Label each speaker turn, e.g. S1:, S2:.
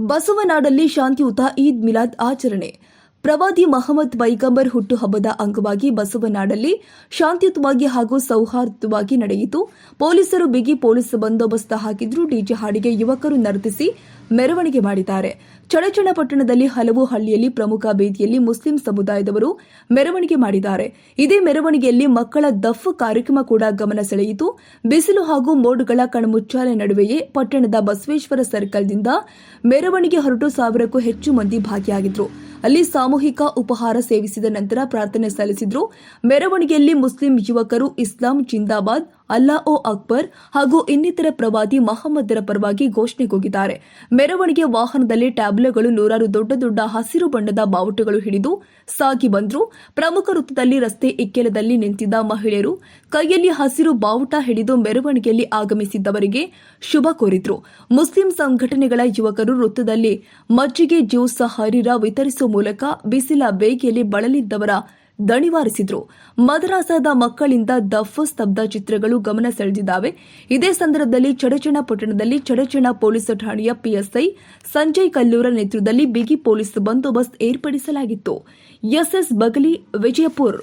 S1: ಬಸವನಾಡಲ್ಲಿ ಶಾಂತಿಯುತ ಈದ್ ಮಿಲಾದ್ ಆಚರಣೆ. ಪ್ರವಾದಿ ಮಹಮ್ಮದ್ ಪೈಗಂಬರ್ ಹುಟ್ಟುಹಬ್ಬದ ಅಂಗವಾಗಿ ಬಸವನಾಡಲ್ಲಿ ಶಾಂತಿಯುತವಾಗಿ ಹಾಗೂ ಸೌಹಾರ್ದವಾಗಿ ನಡೆಯಿತು. ಪೊಲೀಸರು ಬಿಗಿ ಪೊಲೀಸ್ ಬಂದೋಬಸ್ತ್ ಹಾಕಿದ್ರು. ಡಿಜೆ ಹಾಡಿಗೆ ಯುವಕರು ನರ್ತಿಸಿ ಮೆರವಣಿಗೆ ಮಾಡಿದ್ದಾರೆ. ಚಡಚಣ ಪಟ್ಟಣದಲ್ಲಿ ಹಲವು ಹಳ್ಳಿಯಲ್ಲಿ ಪ್ರಮುಖ ಬೀದಿಯಲ್ಲಿ ಮುಸ್ಲಿಂ ಸಮುದಾಯದವರು ಮೆರವಣಿಗೆ ಮಾಡಿದ್ದಾರೆ. ಇದೇ ಮೆರವಣಿಗೆಯಲ್ಲಿ ಮಕ್ಕಳ ದಫ್ ಕಾರ್ಯಕ್ರಮ ಕೂಡ ಗಮನ ಸೆಳೆಯಿತು. ಬಿಸಿಲು ಹಾಗೂ ಮೋಡ್ಗಳ ಕಣ್ಮುಚ್ಚಾಲೆ ನಡುವೆಯೇ ಪಟ್ಟಣದ ಬಸವೇಶ್ವರ ಸರ್ಕಲ್ದಿಂದ ಮೆರವಣಿಗೆ ಹೊರಟು ಸಾವಿರಕ್ಕೂ ಹೆಚ್ಚು ಮಂದಿ ಭಾಗಿಯಾಗಿದ್ರು. ಅಲ್ಲಿ ಸಾಮೂಹಿಕ ಉಪಹಾರ ಸೇವಿಸಿದ ನಂತರ ಪ್ರಾರ್ಥನೆ ಸಲ್ಲಿಸಿದ್ರು. ಮೆರವಣಿಗೆಯಲ್ಲಿ ಮುಸ್ಲಿಂ ಯುವಕರು ಇಸ್ಲಾಂ ಜಿಂದಾಬಾದ್ ಅಲ್ಲಾ ಓ ಅಕ್ಬರ್ ಹಾಗೂ ಇನ್ನಿತರ ಪ್ರವಾದಿ ಮಹಮ್ಮದರ ಪರವಾಗಿ ಘೋಷಣೆ ಕೂಗಿದ್ದಾರೆ ಮೆರವಣಿಗೆ ವಾಹನದಲ್ಲಿ ಟ್ಯಾಬ್ಲೆಗಳು ನೂರಾರು ದೊಡ್ಡ ದೊಡ್ಡ ಹಸಿರು ಬಣ್ಣದ ಬಾವುಟಗಳು ಹಿಡಿದು ಸಾಗಿ ಬಂದರು. ಪ್ರಮುಖ ವೃತ್ತದಲ್ಲಿ ರಸ್ತೆ ಇಕ್ಕೆಲದಲ್ಲಿ ನಿಂತಿದ್ದ ಮಹಿಳೆಯರು ಕೈಯಲ್ಲಿ ಹಸಿರು ಬಾವುಟ ಹಿಡಿದು ಮೆರವಣಿಗೆಯಲ್ಲಿ ಆಗಮಿಸಿದ್ದವರಿಗೆ ಶುಭ ಕೋರಿದ್ರು. ಮುಸ್ಲಿಂ ಸಂಘಟನೆಗಳ ಯುವಕರು ವೃತ್ತದಲ್ಲಿ ಮಜ್ಜಿಗೆ ಜ್ಯೂಸ್ ಹರಿರ ವಿತರಿಸುವ ಮೂಲಕ ಬಿಸಿಲ ಬೇಗೆಯಲ್ಲಿ ಬಳಲಿದ್ದವರ ದಣಿವಾರಿಸಿದ್ರು. ಮದ್ರಾಸದ ಮಕ್ಕಳಿಂದ ದಫ್ ಸ್ತಬ್ಧ ಚಿತ್ರಗಳು ಗಮನ ಸೆಳೆದಿದ್ದಾವೆ. ಇದೇ ಸಂದರ್ಭದಲ್ಲಿ ಚಡಚಣ ಪಟ್ಟಣದಲ್ಲಿ ಚಡಚಣ ಪೊಲೀಸ್ ಠಾಣೆಯ ಪಿಎಸ್ಐ ಸಂಜಯ್ ಕಲ್ಲೂರ ನೇತೃತ್ವದಲ್ಲಿ ಬಿಗಿ ಪೊಲೀಸ್ ಬಂದೋಬಸ್ತ್ ಏರ್ಪಡಿಸಲಾಗಿತ್ತು. ಎಸ್ಎಸ್ ಬಗಲಿ ವಿಜಯಪುರ್.